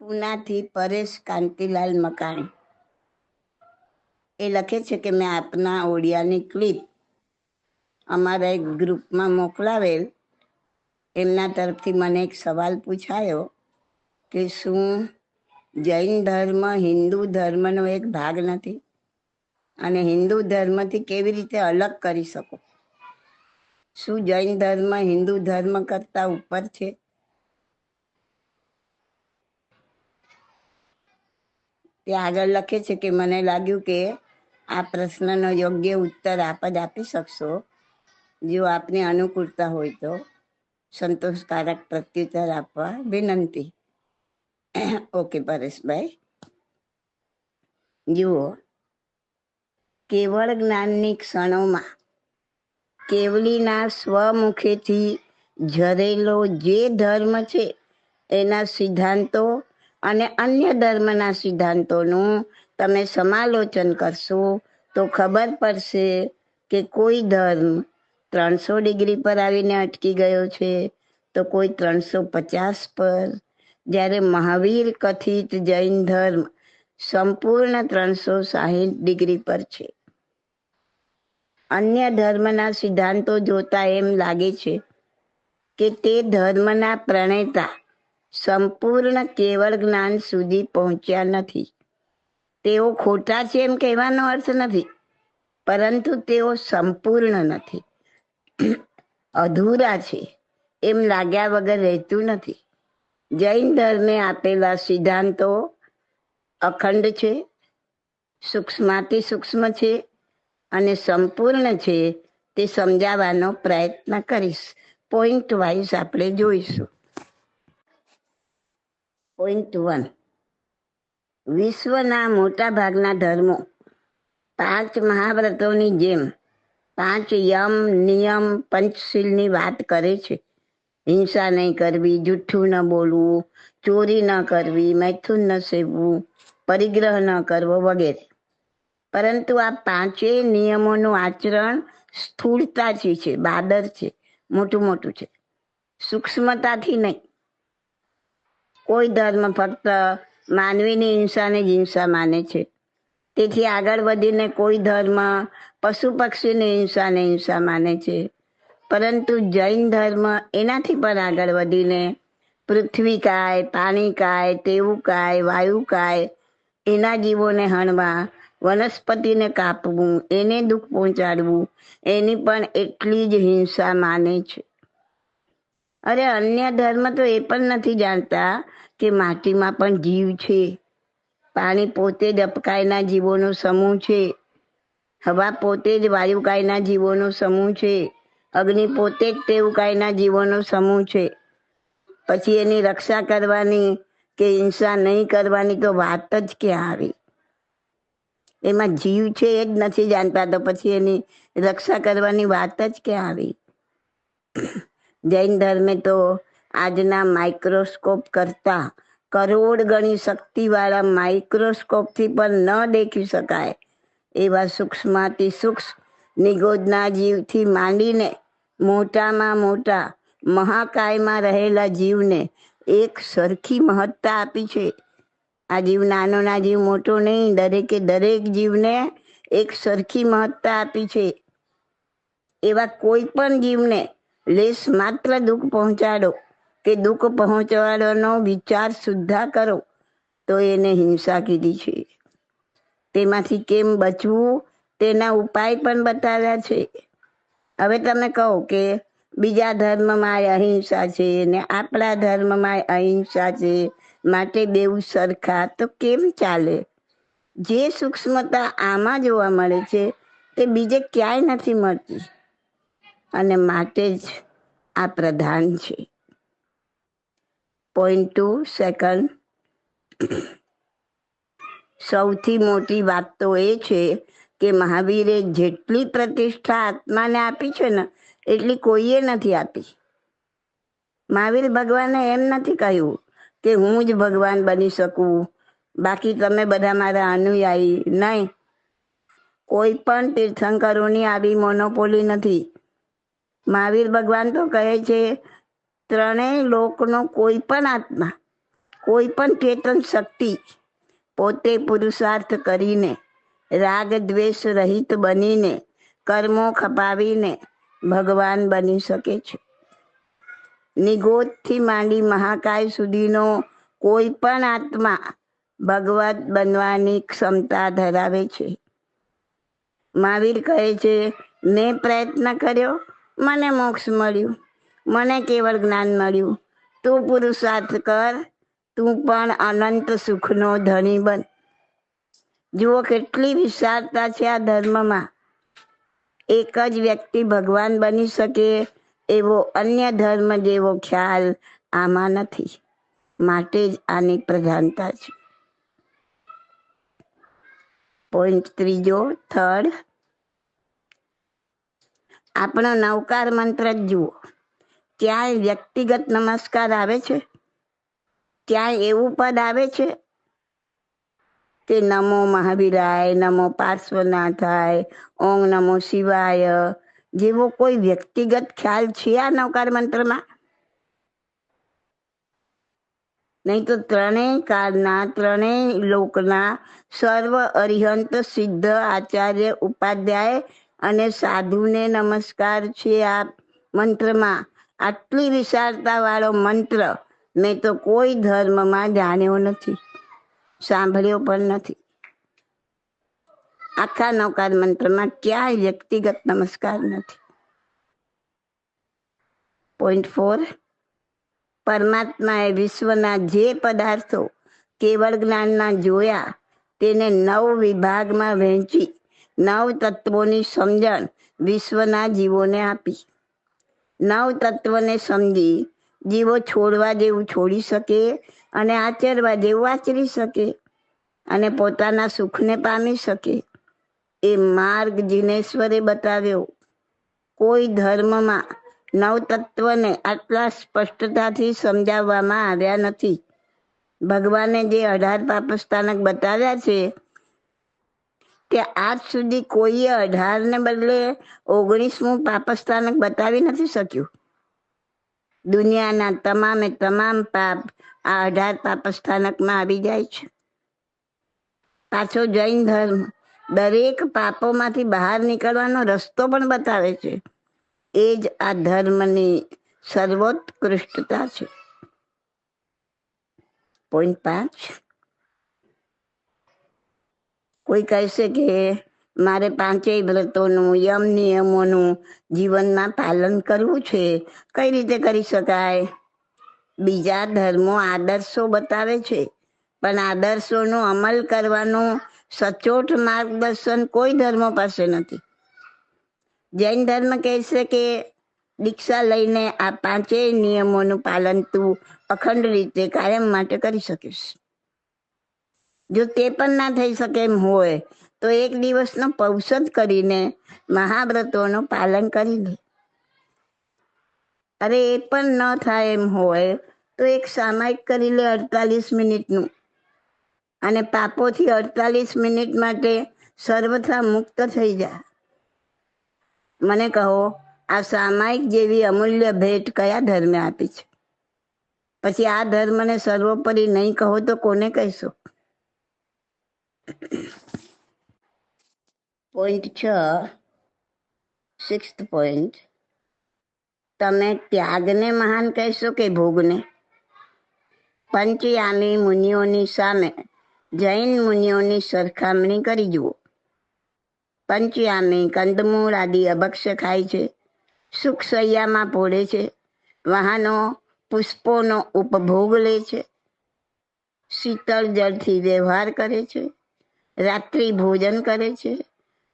પૂનાથી પરેશ કાંતિલાલ મકાણી. એ લખે છે કે મેં આપના ઓડિયાની ક્લિપ અમારા એક ગ્રુપમાં મોકલાવેલ. એમના તરફથી મને એક સવાલ પૂછાયો કે શું જૈન ધર્મ હિન્દુ ધર્મનો એક ભાગ નથી? અને હિન્દુ ધર્મથી કેવી રીતે અલગ કરી શકો? શું જૈન ધર્મ હિન્દુ ધર્મ કરતા ઉપર છે? તે આગળ લખે છે કે મને લાગ્યું કે આ પ્રશ્નનો યોગ્ય ઉત્તર આપ જ આપી શકશો. જો આપની અનુકૂળતા હોય તો સંતોષકારક પ્રત્યુત્તર આપવા વિનંતી. ઓકે, પરેશભાઈ. જુઓ. કેવળ જ્ઞાનની ક્ષણોમાં કેવલીના સ્વમુખેથી ઝરેલો જે ધર્મ છે, એના સિદ્ધાંતો અને અન્ય ધર્મના સિદ્ધાંતોનું તમે સમાલોચન કરશો, તો ખબર પડશે કે કોઈ ધર્મ ત્રણસો ડિગ્રી પર આવીને અટકી ગયો છે, તો કોઈ ત્રણસો પચાસ પર. જ્યારે મહાવીર કથિત જૈન ધર્મ સંપૂર્ણ ત્રણસો સાહીઠ ડિગ્રી પર છે. અન્ય ધર્મના સિદ્ધાંતો જોતા એમ લાગે છે કે તે ધર્મના પ્રણેતા સંપૂર્ણ કેવળ જ્ઞાન સુધી પહોંચ્યા નથી. તેઓ ખોટા છે એમ કહેવાનો અર્થ નથી, પરંતુ તેઓ સંપૂર્ણ નથી. અધૂરા છે એમ લાગ્યા વગર રહેતું નથી. જૈન ધર્મે આપેલા સિદ્ધાંતો અખંડ છે, સૂક્ષ્માતિ સૂક્ષ્મ છે અને સંપૂર્ણ છે તે સમજાવવાનો પ્રયત્ન કરીશ. પોઈન્ટ વાઇઝ આપણે જોઈશું. પોઈન્ટ વન વિશ્વના મોટા ભાગના ધર્મો પાંચ મહાવ્રતોની જેમ પાંચ યમ, નિયમ, પંચશીલની વાત કરે છે. હિંસા નહીં કરવી, જુઠ્ઠું ન બોલવું, ચોરી ન કરવી, મૈથુન ન સેવવું, પરિગ્રહ ન કરવો વગેરે. પરંતુ આ પાંચેય નિયમોનું આચરણ સ્થૂળતાથી છે, બાદર છે, મોટું મોટું છે. સૂક્ષ્મતાથી નહીં. કોઈ ધર્મ ફક્ત માનવીની હિંસાને જ હિંસા માને છે. તેથી આગળ વધીને કોઈ ધર્મ પશુ પક્ષીની હિંસાને હિંસા માને છે. પરંતુ જૈન ધર્મ એનાથી પણ આગળ વધીને પૃથ્વી કાય, પાણી કાય, તેવું કાય, વાયુ કાય, એના જીવોને હણવા, વનસ્પતિને કાપવું, એને દુઃખ પહોંચાડવું, એની પણ એટલી જ હિંસા માને છે. અરે અન્ય ધર્મ તો એ પણ નથી જાણતા કે માટીમાં પણ જીવ છે. પાણી પોતે જ અપકાયના જીવોનો સમૂહ છે. હવા પોતે જ વાયુકાયના જીવોનો સમૂહ છે. અગ્નિ પોતે જ તેવુકાયના જીવોનો સમૂહ છે. પછી એની રક્ષા કરવાની કે હિંસા નહીં કરવાની તો વાત જ ક્યાં આવી? એમાં જીવ છે એ જ નથી જાણતા તો પછી એની રક્ષા કરવાની વાત જ ક્યાં આવી? જૈન ધર્મે તો આજના માઇક્રોસ્કોપ કરતા કરોડ ગણી શક્તિવાળા માઇક્રોસ્કોપથી પણ ન દેખી શકાય. એવા સૂક્ષ્માતિ સૂક્ષ્મ નિગોદના જીવથી માંડીને મોટામાં મોટા મહાકાયમાં રહેલા જીવને એક સરખી મહત્તા આપી છે. આ જીવ નાનો ના જીવ મોટો નહીં, દરેકે દરેક જીવને એક સરખી મહત્તા આપી છે. એવા કોઈ પણ જીવને લેસ માત્ર દુઃખ પહોંચાડો કે દુઃખ પહોંચાડવાનો વિચાર સુદ્ધા કરો, તો એને હિંસા કીધી છે. તેમાંથી કેમ બચવું? તેના ઉપાય પણ બતાવ્યા છે. હવે તમે કહો કે બીજા ધર્મમાં અહિંસા છે ને આપણા ધર્મમાં અહિંસા છે, માટે બેવું સરખા તો કેમ ચાલે? જે સૂક્ષ્મતા આમાં જોવા મળે છે, તે બીજે ક્યાંય નથી મળતી. અને માટે જ આ પ્રધાન છે. પોઈન્ટ ટુ સેકન્ડ સૌથી મોટી વાત તો એ છે કે મહાવીરે જેટલી પ્રતિષ્ઠા આત્માને આપી છે ને, એટલી કોઈએ નથી આપી. મહાવીર ભગવાને એમ નથી કહ્યું કે હું જ ભગવાન બની શકું, બાકી તમે બધા મારા અનુયાયી નહીં. કોઈ પણ તીર્થંકરોની આવી મોનોપોલી નથી. મહાવીર ભગવાન તો કહે છે, ત્રણેય લોકનો કોઈ પણ આત્મા, કોઈ પણ ચેતન શક્તિ પોતે પુરુષાર્થ કરીને, રાગ દ્વેષ રહિત બનીને, કર્મો ખપાવીને ભગવાન બની શકે છે. નિગોદથી માંડી મહાકાય સુધીનો કોઈ પણ આત્મા ભગવત બનવાની ક્ષમતા ધરાવે છે. મહાવીર કહે છે, મેં પ્રયત્ન કર્યો મને મોક્ષ મળ્યું. મને કેવળ જ્ઞાન મળ્યું. તું પુરુષાર્થ કર. તું પણ અનંત સુખનો ધણી બન. જુઓ કેટલી વિશાળતા છે આ ધર્મમાં. એક જ વ્યક્તિ ભગવાન બની શકે એવો અન્ય ધર્મ જેવો ખ્યાલ આમાં નથી. માટે જ આની પ્રધાનતા છે. પોઈન્ટ ત્રીજો થર્ડ આપણો નવકાર મંત્ર જ જુઓ. ક્યાંય વ્યક્તિગત નમસ્કાર આવે છે? ક્યાંય એવું પદ આવે છે? કે નમો મહાવીરાય, નમો પાર્શ્વનાથાય, ઓમ નમો શિવાય, જેવો કોઈ વ્યક્તિગત ખ્યાલ છે આ નવકાર મંત્રમાં? નહીં તો ત્રણેય કાળના, ત્રણેય લોકના સર્વ અરિહંત સિદ્ધ આચાર્ય ઉપાધ્યાય અને સાધુને નમસ્કાર છે આ મંત્રમાં. આટલી વિશાળતા વાળો મંત્ર મેં તો કોઈ ધર્મમાં જાણ્યો નથી, સાંભળ્યો પણ નથી. આખા નૌકાર મંત્રમાં ક્યાંય વ્યક્તિગત નમસ્કાર નથી. પોઈન્ટ ફોર પરમાત્માએ વિશ્વના જે પદાર્થો કેવળ જ્ઞાનના જોયા, તેને નવ વિભાગમાં વહેંચી નવ તત્વોની સમજણ વિશ્વના જીવોને આપી. નવ તત્વને સમજી જીવો છોડવા જેવું છોડી શકે અને આચરવા જેવું આચરી શકે અને પોતાના સુખને પામી શકે. એ માર્ગ જીનેશ્વરે બતાવ્યો. કોઈ ધર્મમાં નવ તત્વને આટલા સ્પષ્ટતાથી સમજાવવામાં આવ્યા નથી. ભગવાને જે અઢાર પાપસ્થાનક બતાવ્યા છે કે આજ સુધી કોઈએ અઢારને બદલે ઓગણીસમું પાપસ્થાનક બતાવી નથી શક્યું? દુનિયાના તમામે તમામ પાપ આ અઢાર પાપસ્થાનકમાં આવી જાય છે. પાછો જૈન ધર્મ દરેક પાપોમાંથી બહાર નીકળવાનો રસ્તો પણ બતાવે છે. એ જ આ ધર્મની સર્વોત્કૃષ્ટતા છે. પોઈન્ટ પાંચ. કોઈ કહેશે કે મારે પાંચેય વ્રતોનું, યમ નિયમોનું જીવનમાં પાલન કરવું છે. કઈ રીતે કરી શકાય? બીજા ધર્મો આદર્શો બતાવે છે. પણ આદર્શોનો અમલ કરવાનું સચોટ માર્ગદર્શન કોઈ ધર્મ પાસે નથી. જૈન ધર્મ કહેશે કે દીક્ષા લઈને આ પાંચેય નિયમોનું પાલન તું અખંડ રીતે કાયમ માટે કરી શકીશ. જો તે પણ ના થઈ શકે એમ હોય, તો એક દિવસનો પૌષદ કરીને મહાવ્રતોનું પાલન કરી લે અરે, એ પણ ન થાય એમ હોય, તો એક સામાયિક કરી લે અડતાલીસ મિનિટનું. અને પાપોથી અડતાલીસ મિનિટ માટે સર્વથા મુક્ત થઈ જા. મને કહો, આ સામાયિક જેવી અમૂલ્ય ભેટ કયા ધર્મે આપી છે? પછી આ ધર્મને સર્વોપરી નહીં કહો તો કોને કહેશો? પોઈન્ટ છ સિક્સ્થ પોઈન્ટ તમે ત્યાગને મહાન કહેશો કે ભોગને? પંચયામી મુનિઓની સામે જૈન મુનિઓની સરખામણી કરી જુઓ. પંચયામી કંદમૂળ આદિ અભક્ષ્ય ખાય છે, સુખ સૈયામાં પોળે છે, વાહનો, પુષ્પોનો ઉપભોગ લે છે, શીતળ જળથી વ્યવહાર કરે છે રાત્રિ ભોજન કરે છે.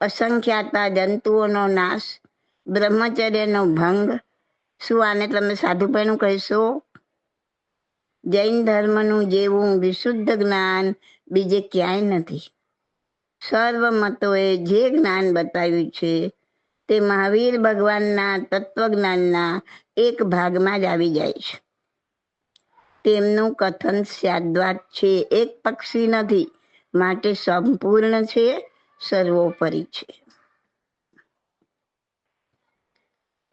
અસંખ્યાતા જંતુઓનો નાશ, બ્રહ્મચર્યનો ભંગ. શું આને તમે સાધુપણું કહેશો? જૈન ધર્મનું જેવું વિશુદ્ધ જ્ઞાન બીજે ક્યાંય નથી. સર્વ મતોએ જે જ્ઞાન બતાવ્યું છે તે મહાવીર ભગવાનના તત્વજ્ઞાનના એક ભાગમાં જ આવી જાય છે. તેમનું કથન સ્યાદ્વાત છે. એક પક્ષી નથી. માટે સંપૂર્ણ છે, સર્વોપરી છે.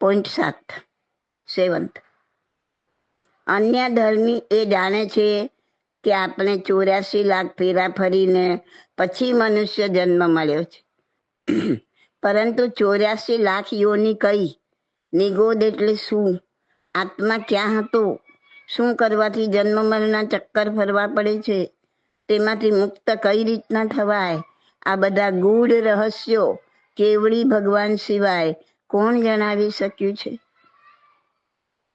પોઈન્ટ સાત સેવન્થ અન્ય ધર્મી એ જાણે છે કે આપણે ચોર્યાસી લાખ ફેરા ફરીને પછી મનુષ્ય જન્મ મળ્યો છે. પરંતુ ચોર્યાસી લાખ યોની કઈ? નિગોદ એટલે શું? આત્મા ક્યાં હતો? શું કરવાથી જન્મ મરણના ચક્કર ફરવા પડે છે? તેમાંથી મુક્ત કઈ રીતના થવાય? આ બધા ગૂઢ રહસ્યો કેવડી ભગવાન સિવાય કોણ જણાવી શક્યું છે?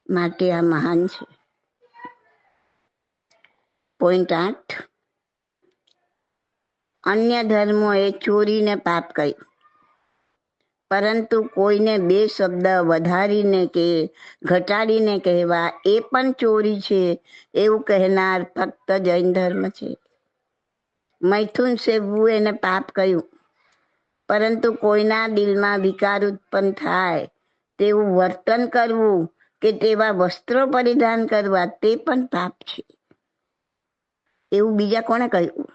માટે આ મહાન છે. પોઈન્ટ આઠ. અન્ય ધર્મોએ ચોરીને પાપ કહ્યું પરંતુ કોઈને બે શબ્દ વધારીને કે ઘટાડીને કહેવા એ પણ ચોરી છે એવું કહેનાર ફક્ત જૈન ધર્મ છે. મૈથુન સેવવું એને પાપ કહ્યું પરંતુ કોઈના દિલમાં વિકાર ઉત્પન્ન થાય, તેવું વર્તન કરવું કે તેવા વસ્ત્રો પરિધાન કરવા તે પણ પાપ છે. એવું બીજા કોણે કહ્યું?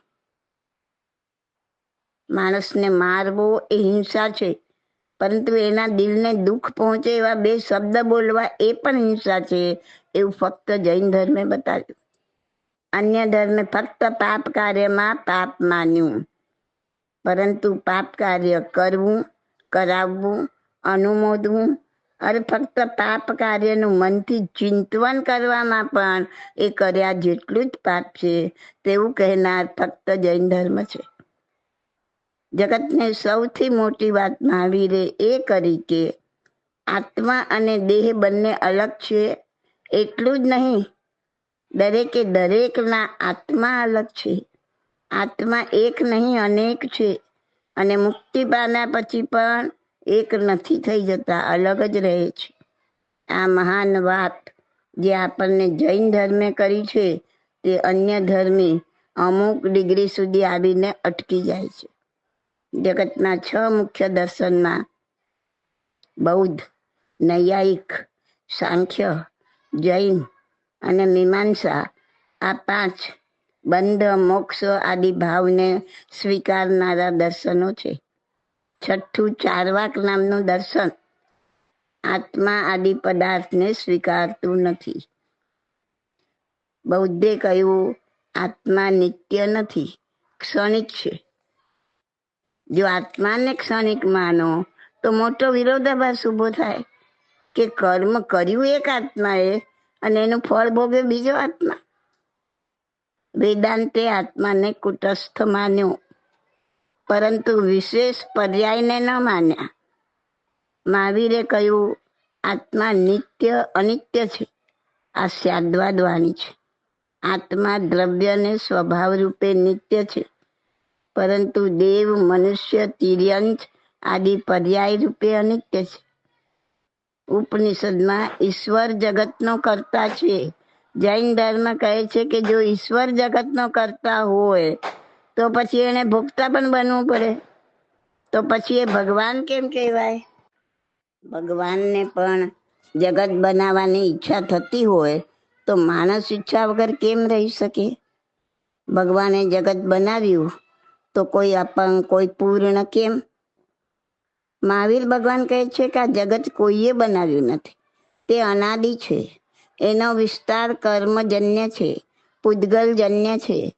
માણસને મારવો એ હિંસા છે, પરંતુ એના દિલને દુઃખ પહોંચે એવા બે શબ્દ બોલવા એ પણ હિંસા છે, એવું ફક્ત જૈન ધર્મે બતાવ્યું. અન્ય ધર્મે ફક્ત પાપ કાર્યમાં પાપ માન્યું. પરંતુ પાપ કાર્ય કરવું, કરાવવું, અનુમોદવું અરે ફક્ત પાપ કાર્યનું મનથી ચિંતવન કરવામાં પણ એ કર્યા જેટલું જ પાપ છે તેવું કહેનાર ફક્ત જૈન ધર્મ છે. જગતને સૌથી મોટી વાત મહાવીરે એ કરી કે આત્મા અને દેહ બંને અલગ છે, એટલું જ નહીં દરેકે દરેકના આત્મા અલગ છે. આત્મા એક નહીં, અનેક છે અને મુક્તિ પામ્યા પછી પણ એક નથી થઈ જતા, અલગ જ રહે છે. આ મહાન વાત જે આપણને જૈન ધર્મે કરી છે તે અન્ય ધર્મી અમુક ડિગ્રી સુધી આવીને અટકી જાય છે. જગતના છ મુખ્ય દર્શનમાં બૌદ્ધ, નૈયાયિક, સાંખ્ય, જૈન અને મીમાંસા આ પાંચ બંધ મોક્ષ આદિ ભાવને સ્વીકારનારા દર્શનો છે. છઠ્ઠું ચારવાક નામનું દર્શન. આત્મા આદિ પદાર્થને સ્વીકારતું નથી. બૌદ્ધે કહ્યું, આત્મા નિત્ય નથી, ક્ષણિક છે. જો આત્માને ક્ષણિક માનો, તો મોટો વિરોધાભાસ ઊભો થાય કે કર્મ કર્યું એક આત્માએ અને એનું ફળ ભોગે બીજો આત્મા. વેદાંતે આત્માને કુટસ્થ માન્યો. પરંતુ વિશેષ પર્યાયને ન માન્યા. મહાવીરે કહ્યું, આત્મા નિત્ય અનિત્ય છે. આ સ્યાદવાદ વાણી છે. આત્મા દ્રવ્યને સ્વભાવ રૂપે નિત્ય છે. પરંતુ દેવ, મનુષ્ય તિર્યંશ આદિ પર્યાય રૂપે અનિત્ય છે. ઉપનિષદમાં ઈશ્વર જગતનો કરતા છે. જૈન ધર્મ કહે છે કે જો ઈશ્વર જગતનો કરતા હોય, તો પછી એને ભોગતા પણ બનવું પડે. તો પછી એ ભગવાન કેમ કહેવાય? ભગવાનને પણ જગત બનાવવાની ઈચ્છા થતી હોય, તો માણસ ઈચ્છા વગર કેમ રહી શકે? ભગવાને જગત બનાવ્યું, તો કોઈ અપંગ, કોઈ પૂર્ણ કેમ? મહાવીર ભગવાન કહે છે કે આ જગત કોઈએ બનાવ્યું નથી. તે અનાદિ છે. એનો વિસ્તાર કર્મજન્ય છે. પૂદગલજન્ય છે.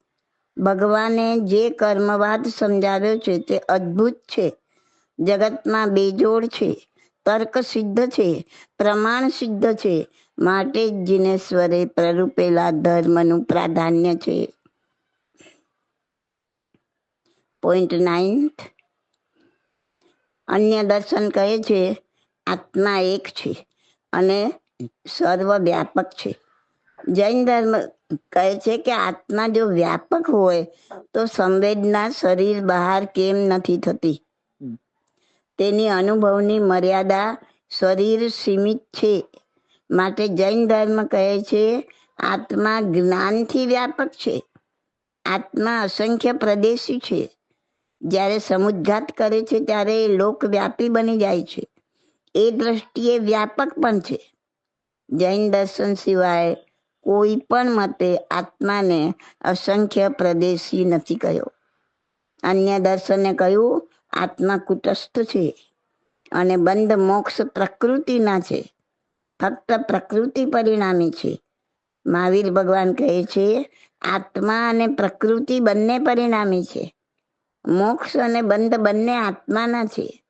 ભગવાને જે કર્મવાદ સમજાવ્યો છે તે અદ્ભુત છે. જગતમાં બેજોડ છે. તર્ક સિદ્ધ છે. પ્રમાણ સિદ્ધ છે. માટે જ જીનેશ્વરે પ્રરૂપેલા ધર્મનું પ્રાધાન્ય છે. Point ninth. અન્ય દર્શન કહે છે, આત્મા એક છે અને સર્વ વ્યાપક છે. જૈન ધર્મ કહે છે કે આત્મા જો વ્યાપક હોય તો સંવેદના શરીર બહાર કેમ નથી થતી? તેની અનુભવની મર્યાદા શરીર સીમિત છે. માટે જૈન ધર્મ કહે છે, આત્મા જ્ઞાનથી વ્યાપક છે. આત્મા અસંખ્ય પ્રદેશી છે. જ્યારે સમુદ્ઘાત કરે છે ત્યારે એ લોકવ્યાપી બની જાય છે. એ દ્રષ્ટિએ વ્યાપક પણ છે. જૈન દર્શન સિવાય કોઈ પણ મતે આત્માને અસંખ્ય પ્રદેશી નથી કહ્યો અન્ય દર્શને કહ્યું, આત્મા કુટસ્થ છે અને બંધ મોક્ષ પ્રકૃતિના છે. ફક્ત પ્રકૃતિ પરિણામી છે. મહાવીર ભગવાન કહે છે, આત્મા અને પ્રકૃતિ બંને પરિણામી છે. મોક્ષ અને બંધ બંને આત્માના છે.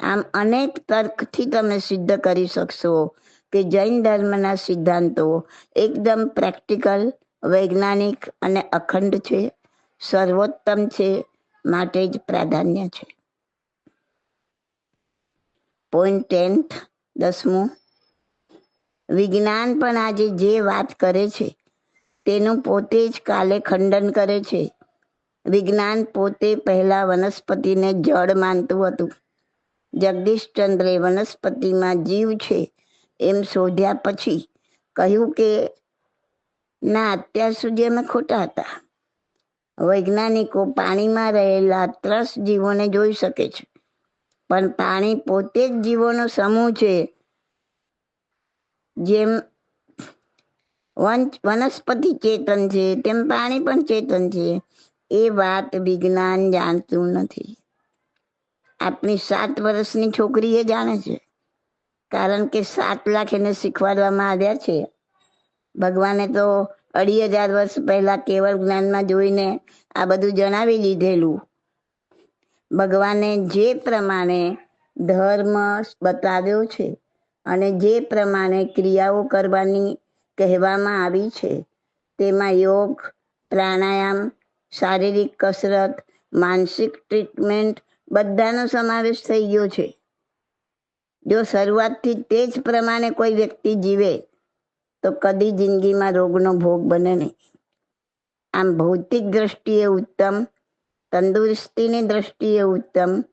આમ અનેક તર્કથી તમે સિદ્ધ કરી શકશો કે જૈન ધર્મના સિદ્ધાંતો એકદમ પ્રેક્ટિકલ, વૈજ્ઞાનિક અને અખંડ છે. સર્વોત્તમ છે માટે જ પ્રાધાન્ય છે. પોઈન્ટ ટેન્થ દસમું. વિજ્ઞાન પણ આજે જે વાત કરે છે તેનું પોતે જ કાલે ખંડન કરે છે. વિજ્ઞાન પોતે પહેલા વનસ્પતિને જળ માનતું હતું. જગદીશચંદ્રે વનસ્પતિમાં જીવ છે એમ શોધ્યા પછી કહ્યું કે, ના, અત્યાર સુધી અમે ખોટા હતા. વૈજ્ઞાનિકો પાણીમાં રહેલા ત્રસ જીવોને જોઈ શકે છે. પણ પાણી પોતે જ જીવોનો સમૂહ છે. જેમ વન- વનસ્પતિ ચેતન છે, તેમ પાણી પણ ચેતન છે. એ વાત વિજ્ઞાન જાણતું નથી. આપણી સાત વર્ષની છોકરી એ જાણે છે. કારણ કે સાત લાખ એને શીખવાડવામાં આવ્યા છે. ભગવાને તો અઢી હજાર વર્ષ પહેલા કેવળ જ્ઞાનમાં જોઈને આ બધું જણાવી દીધેલું. ભગવાને જે પ્રમાણે ધર્મ બતાવ્યો છે અને જે પ્રમાણે ક્રિયાઓ કરવાની કહેવામાં આવી છે, તેમાં યોગ, પ્રાણાયામ શારીરિક કસરત, માનસિક ટ્રીટમેન્ટ બધાનો સમાવેશ થઈ ગયો છે. જો શરૂઆતથી તે જ પ્રમાણે કોઈ વ્યક્તિ જીવે, તો કદી જિંદગીમાં રોગનો ભોગ બને નહીં. આમ ભૌતિક દ્રષ્ટિએ ઉત્તમ, તંદુરસ્તીની દ્રષ્ટિએ ઉત્તમ,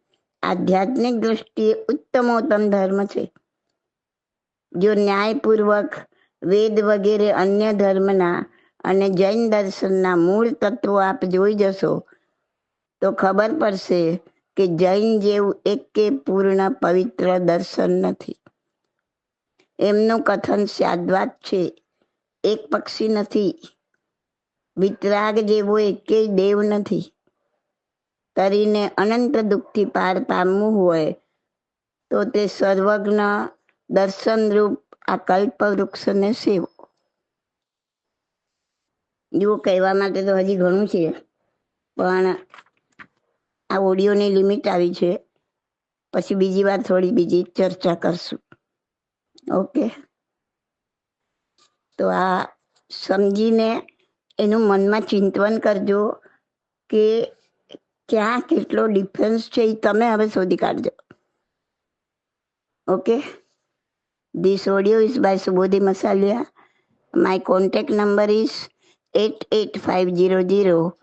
આધ્યાત્મિક દ્રષ્ટિએ ઉત્તમોત્તમ ધર્મ છે. જો ન્યાયપૂર્વક વેદ વગેરે અન્ય ધર્મના અને જૈન દર્શનના મૂળ તત્વો આપ જોઈ જશો. તો ખબર પડશે કે જૈન જેવું એકે પૂર્ણ પવિત્ર દર્શન નથી. એમનું કથન સાદ્વાત છે. એક પક્ષી નથી. વિતરાગ જેવો એકેય દેવ નથી. તરીને અનંત દુઃખથી પાર પામવું હોય, તો તે સર્વજ્ઞ દર્શનરૂપ આ કલ્પ વૃક્ષને સેવો. જુઓ કહેવા માટે તો હજી ઘણું છે. પણ આ ઓડિયોની લિમિટ આવી છે. પછી બીજી વાર થોડી બીજી ચર્ચા કરશું. ઓકે. તો આ સમજીને એનું મનમાં ચિંતવન કરજો કે ક્યાં કેટલો ડિફરન્સ છે એ તમે હવે શોધી કાઢજો. Okay? This audio is by Subodhi Masaliya my contact number is eight eight five zero zero,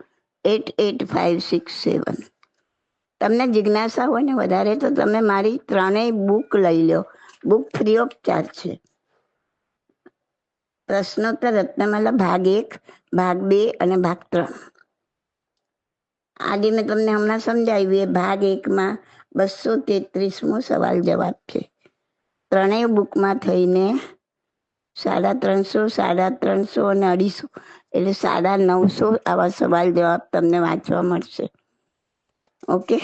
eight eight five six seven. તમને જિજ્ઞાસા હોય ને વધારે તો તમે મારી ત્રણેય બુક લઈ લો. બુક ફ્રી ઓફ ચાર્જ છે. પ્રશ્નોત્તર રત્નમાલા ભાગ એક, ભાગ બે અને ભાગ ત્રણ. આજે મેં તમને હમણાં સમજાવ્યું, એ ભાગ એકમાં બસો તેત્રીસમો સવાલ જવાબ છે. ત્રણેય બુકમાં થઈને સાડા ત્રણસો સાડા ત્રણસો અને અઢીસો એટલે સાડા નવસો આવા સવાલ જવાબ તમને વાંચવા મળશે. ઓકે?